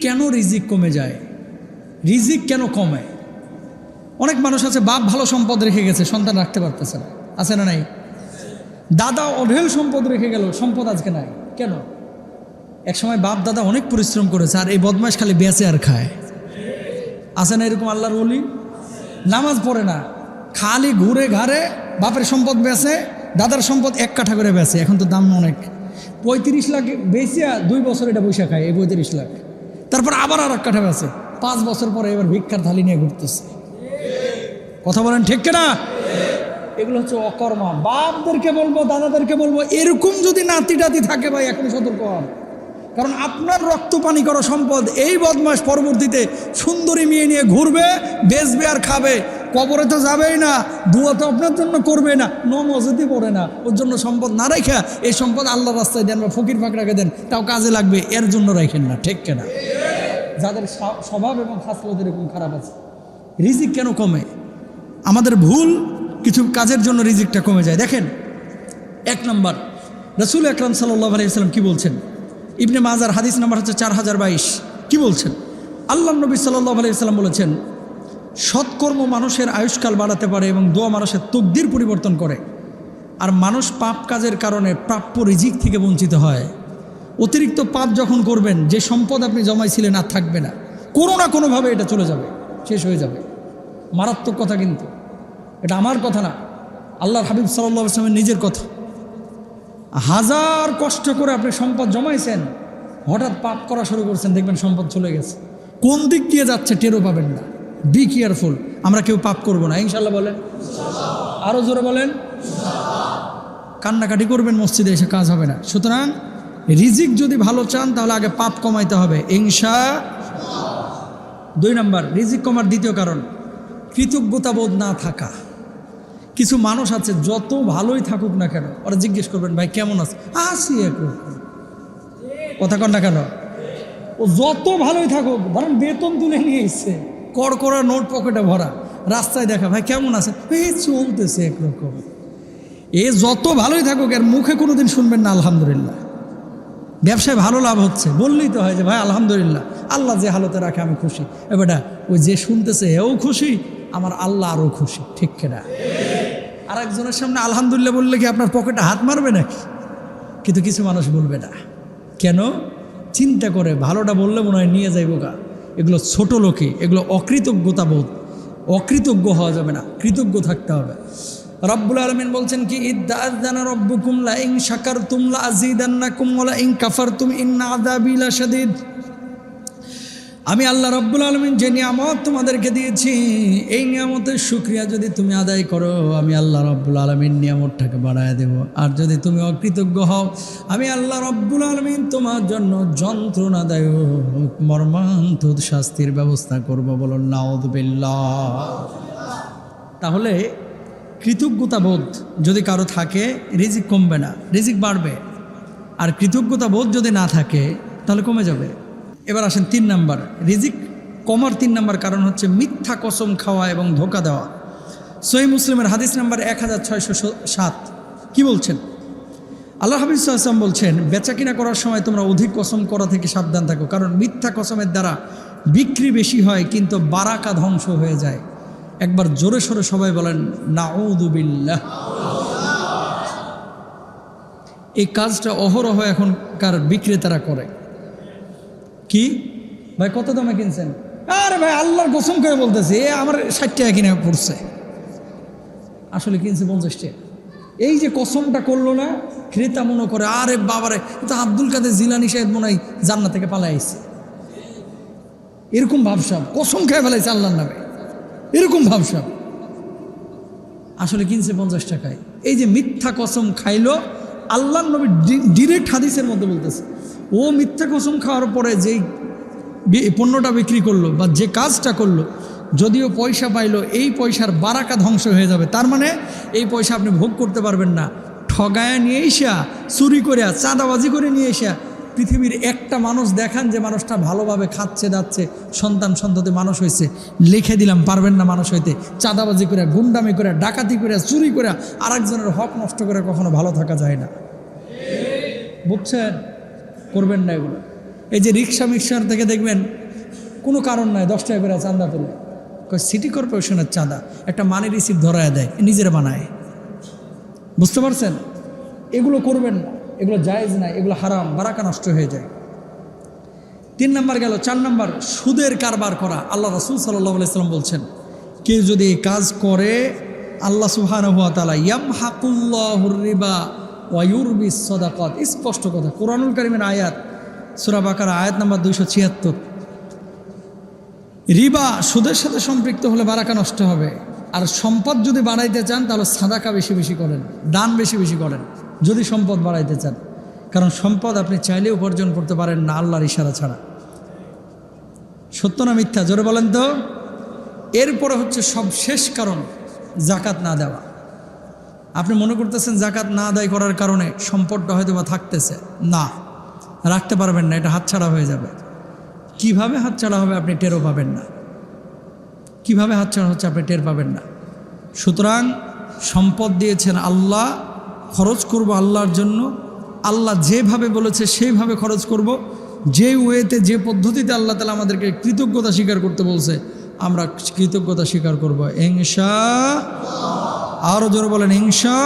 কেন রিজিক কমে যায়? রিজিক কেন কমে? অনেক মানুষ আছে, বাপ ভালো সম্পদ রেখে গেছে, সন্তান রাখতে পারতেছে না। আছে না নাই? দাদা অঢেল সম্পদ রেখে গেল, সম্পদ আজকে নাই। কেন? এক সময় বাপ দাদা অনেক পরিশ্রম করেছে, আর এই বদমাস খালি বেঁচে আর খায়। আছে না এরকম আল্লাহর বলি নামাজ পড়ে না। খালি ঘুরে ঘাড়ে বাপের সম্পদ বেচে, দাদার সম্পদ এক কাঠা করে বেচে। এখন তো দাম অনেক। পঁয়ত্রিশ লাখ বেচিয়া দুই বছর এটা বৈশা খায় এই পঁয়ত্রিশ লাখ। তারপর আবার আর এক কাঠা পাঁচ বছর পরে এবার ভিক্ষার থালি নিয়ে ঘুরতেছে। কথা বলেন ঠিক না এগুলো হচ্ছে অকর্মা। বাপদেরকে বলব, দাদাদেরকে বলব, এরকম যদি নাতি টাতি থাকে ভাই এখন সতর্ক হন। কারণ আপনার রক্ত পানি করা সম্পদ এই বদমাস পরবর্তীতে সুন্দরী মেয়ে নিয়ে ঘুরবে, বেচবে আর খাবে। কবরে তো যাবেই না, দুয়া তো আপনার জন্য করবে না ন মসজিদই পড়ে না। ওর জন্য সম্পদ না রেখা এই সম্পদ আল্লাহ রাস্তায় দেন বা ফকির ফাঁকড়াকে দেন, তাও কাজে লাগবে, এর জন্য রাখেন না, ঠিক কেনা? যাদের স্ব- স্বভাব এবং খাসলত এরকম খারাপ আছে। রিজিক কেন কমে? আমাদের ভুল কিছু কাজের জন্য রিজিকটা কমে যায়। দেখেন, এক নম্বর, রসুল আকরাম সাল্লাহ আলাইসাল্লাম কি বলছেন? ইবনে মাজার হাদিস নাম্বার হচ্ছে চার হাজার বাইশ। কী বলছেন? আল্লাহ নবী সাল্লাহ আলাইসাল্লাম বলেছেন, সৎকর্ম মানুষের আয়ুষ্কাল বাড়াতে পারে এবং দোয়া মানুষের তকদির পরিবর্তন করে। আর মানুষ পাপ কাজের কারণে প্রাপ্য রিজিক থেকে বঞ্চিত হয়। অতিরিক্ত পাপ যখন করবেন, যে সম্পদ আপনি জমাইছিলেন আর থাকবে না, কোনো না কোনোভাবে এটা চলে যাবে, শেষ হয়ে যাবে। মারাত্মক কথা কিন্তু। এটা আমার কথা না, আল্লাহর হাবিব সাল্লাহ আসলামের নিজের কথা। হাজার কষ্ট করে আপনি সম্পদ জমাইছেন, হঠাৎ পাপ করা শুরু করছেন, দেখবেন সম্পদ চলে গেছে। কোন দিক দিয়ে যাচ্ছে টেরও পাবেন না। বি কেয়ারফুল আমরা কেউ পাপ করব না। ইনশাল্লাহ বলেন। আরও জোরে বলেন। কান্নাকাটি করবেন, মসজিদে এসে কাজ হবে না। সুতরাং রিজিক যদি ভালো চান, তাহলে আগে পাপ কমাইতে হবে। ইনশা দুই নম্বর, রিজিক কমার দ্বিতীয় কারণ কৃতজ্ঞতাবোধ না থাকা। কিছু মানুষ আছে, যত ভালোই থাকুক না কেন, ওরা জিজ্ঞেস করবেন, ভাই, কেমন আছে? আসি একরকম কথা কন না কেন? ও যত ভালোই থাকুক ধরেন বেতন তুলে নিয়ে এসছে। কড়কড়া নোট পকেটে ভরা। রাস্তায় দেখা, ভাই, কেমন আছে? এই চলতেছে একরকম। এ যত ভালোই থাকুক, এর মুখে কোনোদিন শুনবেন না, আলহামদুলিল্লাহ। ব্যবসায় ভালো লাভ হচ্ছে। বললেই তো হয় যে, ভাই, আলহামদুলিল্লাহ, আল্লাহ যে হালতে রাখে, আমি খুশি। এবারটা ওই যে শুনতেছে, এও খুশি, আমার আল্লাহ আরও খুশি, ঠিক কেনা আর একজনের সামনে আলহামদুলিল্লাহ বললে কি আপনার পকেটে হাত মারবে নাকি? কিন্তু কিছু মানুষ বলবে না। কেন? চিন্তা করে, ভালোটা বললে মনে হয় নিয়ে যাইব গা। এগুলো ছোট লোকে, এগুলো অকৃতজ্ঞতা বোধ অকৃতজ্ঞ হওয়া যাবে না, কৃতজ্ঞ থাকতে হবে। রব্বুল আলমিন বলছেন কি ইদ্দানা রব্বু কুমলা ইং শাকার তুমলা আজিদান্না কুমলা ইং কাফার তুম সাদিদ আমি আল্লাহ রব্বুল আলমিন যে নিয়ামত তোমাদেরকে দিয়েছি, এই নিয়ামতের সুক্রিয়া যদি তুমি আদায় করো, আমি আল্লাহ রব্বুল আলমিন নিয়ামতটাকে বাড়ায় দেব। আর যদি তুমি অকৃতজ্ঞ হও, আমি আল্লাহ রব্বুল আলমিন তোমার জন্য যন্ত্রণাদায়ক মর্মান্ত শাস্তির ব্যবস্থা করব বলো নাউদবিল্লাহ তাহলে কৃতজ্ঞতা বোধ যদি কারও থাকে, রিজিক কমবে না, রিজিক বাড়বে। আর কৃতজ্ঞতা বোধ যদি না থাকে, তাহলে কমে যাবে। এবার আসেন তিন নাম্বার, রিজিক কমার তিন নাম্বার কারণ হচ্ছে মিথ্যা কসম খাওয়া এবং ধোকা দেওয়া। সহি মুসলিমের হাদিস নাম্বার এক হাজার ছয়শো সাত। কী বলছেন? আল্লাহ হাবিজ আসলাম বলছেন বেচা কিনা করার সময় তোমরা অধিক কসম করা থেকে সাবধান থাকো, কারণ মিথ্যা কসমের দ্বারা বিক্রি বেশি হয়, কিন্তু বারাকা ধ্বংস হয়ে যায়। একবার জোরে সোরে সবাই বলেন নাউদুবিল্লাহ এই কাজটা অহরহ এখনকার বিক্রেতারা করে। কি? ভাই, কত দামে কিনছেন? আরে ভাই, আল্লাহর কসম করে বলতেছে, এ আমার ষাট টাকা কিনে পড়ছে। আসলে কিনছে পঞ্চাশ টাকা। এই যে কসমটা করল না, ক্রেতা মনে করে, আরে বাবারে তো আব্দুল কাদের জিলানি সাহেব মনে হয় জান্না থেকে পালাই আসছে এরকম ভাবসাব, কসম খেয়ে ফেলাইছে আল্লাহর নামে। এরকম ভাবসাব আসলে কিনছে পঞ্চাশ টাকায়। এই যে মিথ্যা কসম খাইলো আল্লাহ নবী ডিরেক্ট হাদিসের মধ্যে বলতেছে, ও মিথ্যা কসম খাওয়ার পরে যেই পণ্যটা বিক্রি করল বা যে কাজটা করল, যদিও পয়সা পাইলো, এই পয়সার বারাকা ধ্বংস হয়ে যাবে। তার মানে এই পয়সা আপনি ভোগ করতে পারবেন না। ঠগায়া নিয়ে এসা চুরি করে চাঁদাবাজি করে নিয়ে এসা পৃথিবীর একটা মানুষ দেখান যে মানুষটা ভালোভাবে খাচ্ছে যাচ্ছে সন্তান সন্ততি মানুষ হয়েছে। লিখে দিলাম, পারবেন না মানুষ হইতে। চাঁদাবাজি করে, গুন্ডামি করে, ডাকাতি করে, চুরি করে, আরেকজনের হক নষ্ট করে কখনো ভালো থাকা যায় না। বুঝছেন? করবেন না এগুলো। এই যে রিক্সা মিক্সার থেকে দেখবেন, কোনো কারণ নাই দশ টাকা করে চাঁদা তোলে সিটি কর্পোরেশনের চাঁদা, একটা মানি রিসিপ্ট ধরায় দেয়, নিজের বানায়। বুঝতে পারছেন? এগুলো করবেন না। এগুলো জায়েজ নাই, এগুলো হারাম, বারাকা নষ্ট হয়ে যায়। তিন নম্বর গেল, চার নম্বর, সুদের কারবার করা। আল্লাহ রসুল সাল্লাহ সাল্লাম বলছেন, কেউ যদি কাজ করে, আল্লাহ সুহান স্পষ্ট কথা, কোরআনুল করিমের আয়াত, সুরা বাকার, আয়াত নাম্বার দুইশো ছিয়াত্তর। রিবা সুদের সাথে সম্পৃক্ত হলে বারাকা নষ্ট হবে। আর সম্পদ যদি বাড়াইতে চান, তাহলে সাদাকা বেশি বেশি করেন, দান বেশি বেশি করেন। যদি সম্পদ বাড়াইতে চান। কারণ সম্পদ আপনি চাইলে উপার্জন করতে পারেন না, আল্লাহর ইশারা ছাড়া। সত্য না মিথ্যা? জোরে বলেন তো। এরপরে হচ্ছে সব শেষ কারণ জাকাত না দেওয়া। আপনি মনে করতেছেন জাকাত না আদায় করার কারণে সম্পদটা হয়তো বা থাকতেছে। না, রাখতে পারবেন না, এটা হাতছাড়া হয়ে যাবে। কীভাবে হাতছাড়া হবে আপনি টেরও পাবেন না। কীভাবে হাতছাড়া হচ্ছে আপনি টের পাবেন না। সুতরাং সম্পদ দিয়েছেন আল্লাহ খরচ করব আল্লাহর জন্য। আল্লাহ যেভাবে বলেছে সেইভাবে খরচ করব। যে ওয়েতে, যে পদ্ধতিতে আল্লাহ তালা আমাদেরকে কৃতজ্ঞতা স্বীকার করতে বলছে, আমরা কৃতজ্ঞতা স্বীকার করব। ইংসা আরও জোরে বলেন ইংসা